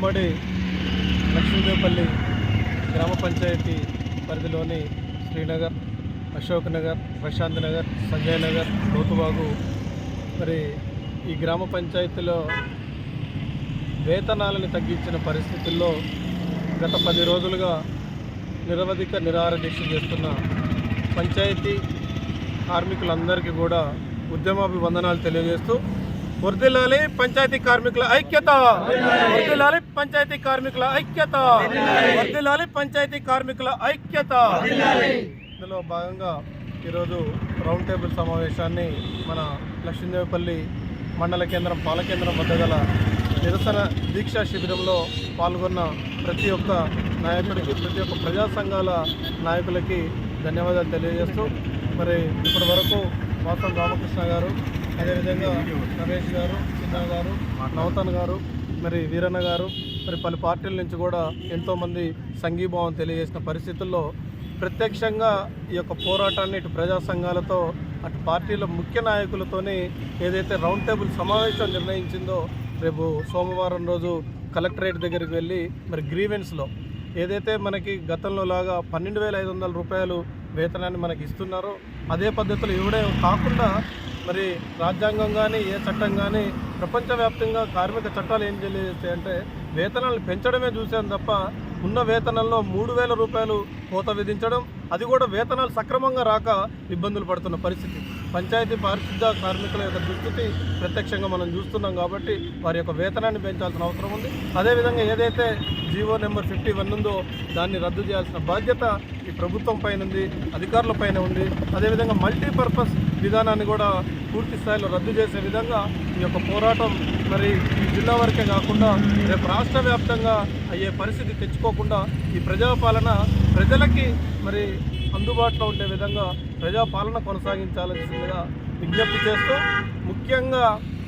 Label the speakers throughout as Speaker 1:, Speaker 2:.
Speaker 1: ఉమ్మడి లక్ష్మీదేవపల్లి గ్రామ పంచాయతీ పరిధిలోని శ్రీనగర్ అశోక్ నగర్ ప్రశాంత్ నగర్ సంజయ్ నగర్ లోతుబాగు. మరి ఈ గ్రామ పంచాయతీలో వేతనాలను తగ్గించిన పరిస్థితుల్లో గత పది రోజులుగా నిరవధిక నిరాహార దీక్ష చేస్తున్న పంచాయతీ కార్మికులందరికీ కూడా ఉద్యమాభివందనాలు తెలియజేస్తూ వర్దిల్లాలి పంచాయతీ కార్మికుల ఐక్యత. వర్దిల్లాలి పంచాయతీ కార్మికుల ఐక్యత. వర్దిల్లాలి పంచాయతీ కార్మికుల ఐక్యత. ఇందులో భాగంగా ఈరోజు రౌండ్ టేబుల్ సమావేశాన్ని మన లక్ష్మీదేవిపల్లి మండల కేంద్రం పాలకేంద్రం వద్ద గల నిరసన దీక్షా శిబిరంలో పాల్గొన్న ప్రతి ఒక్క నాయకుడికి ప్రతి ఒక్క ప్రజా సంఘాల నాయకులకి ధన్యవాదాలు తెలియజేస్తూ మరి ఇప్పటి వరకు వాసం రామకృష్ణ గారు అదేవిధంగా రమేష్ గారు చిన్న గారు నవతన్ గారు మరి వీరన్న గారు మరి పలు పార్టీల నుంచి కూడా ఎంతోమంది సంఘీభావం తెలియజేసిన పరిస్థితుల్లో ప్రత్యక్షంగా ఈ యొక్క పోరాటాన్ని ఇటు ప్రజా సంఘాలతో అటు పార్టీల ముఖ్య నాయకులతోని ఏదైతే రౌండ్ టేబుల్ సమావేశం నిర్ణయించిందో రేపు సోమవారం రోజు కలెక్టరేట్ దగ్గరికి వెళ్ళి మరి గ్రీవెన్స్లో ఏదైతే మనకి గతంలో లాగా పన్నెండు వేల ఐదు వందల రూపాయలు వేతనాన్ని మనకి ఇస్తున్నారో అదే పద్ధతిలో ఇవ్వడే కాకుండా మరి రాజ్యాంగం కానీ ఏ చట్టం కానీ ప్రపంచవ్యాప్తంగా కార్మిక చట్టాలు ఏం తెలియజేస్తాయి అంటే వేతనాలు పెంచడమే చూసాం తప్ప ఉన్న వేతనంలో మూడు వేల రూపాయలు కోత విధించడం అది కూడా వేతనాలు సక్రమంగా రాక ఇబ్బందులు పడుతున్న పరిస్థితి. పంచాయతీ పారిశుద్ధ కార్మికుల యొక్క దుస్థితి ప్రత్యక్షంగా మనం చూస్తున్నాం కాబట్టి వారి యొక్క వేతనాన్ని పెంచాల్సిన అవసరం ఉంది. అదేవిధంగా ఏదైతే జీవో నెంబర్ ఫిఫ్టీ వన్ ఉందో దాన్ని రద్దు చేయాల్సిన బాధ్యత ఈ ప్రభుత్వం పైన ఉంది అధికారుల పైన ఉంది. అదేవిధంగా మల్టీపర్పస్ విధానాన్ని కూడా పూర్తి స్థాయిలో రద్దు చేసే విధంగా ఈ యొక్క పోరాటం మరి ఈ జిల్లా వరకే కాకుండా రేపు రాష్ట్ర వ్యాప్తంగా అయ్యే పరిస్థితి తెచ్చుకోకుండా ఈ ప్రజాపాలన ప్రజలకి మరి అందుబాటులో ఉండే విధంగా ప్రజాపాలన కొనసాగించాల్సిందిగా విజ్ఞప్తి చేస్తూ ముఖ్యంగా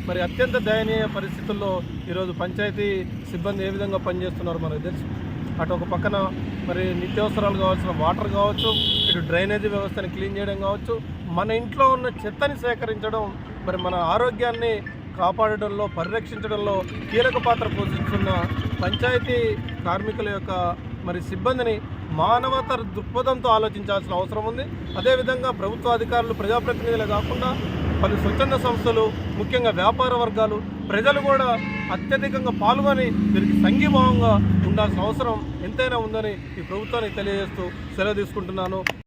Speaker 1: మరి అత్యంత దయనీయ పరిస్థితుల్లో ఈరోజు పంచాయతీ సిబ్బంది ఏ విధంగా పనిచేస్తున్నారో మనకు తెలుసు. అటు ఒక పక్కన మరి నిత్యావసరాలు కావాల్సిన వాటర్ కావచ్చు ఇటు డ్రైనేజీ వ్యవస్థని క్లీన్ చేయడం కావచ్చు మన ఇంట్లో ఉన్న చెత్తని సేకరించడం మరి మన ఆరోగ్యాన్ని కాపాడడంలో పరిరక్షించడంలో కీలక పాత్ర పోషిస్తున్న పంచాయతీ కార్మికుల యొక్క మరి సిబ్బందిని మానవత దృక్పథంతో ఆలోచించాల్సిన అవసరం ఉంది. అదేవిధంగా ప్రభుత్వ అధికారులు ప్రజాప్రతినిధులే కాకుండా పలు స్వచ్ఛంద సంస్థలు ముఖ్యంగా వ్యాపార వర్గాలు ప్రజలు కూడా అత్యధికంగా పాల్గొని దీనికి సంఘీభావంగా ఉండాల్సిన అవసరం ఎంతైనా ఉందని ఈ ప్రభుత్వానికి తెలియజేస్తూ సెలవు తీసుకుంటున్నాను.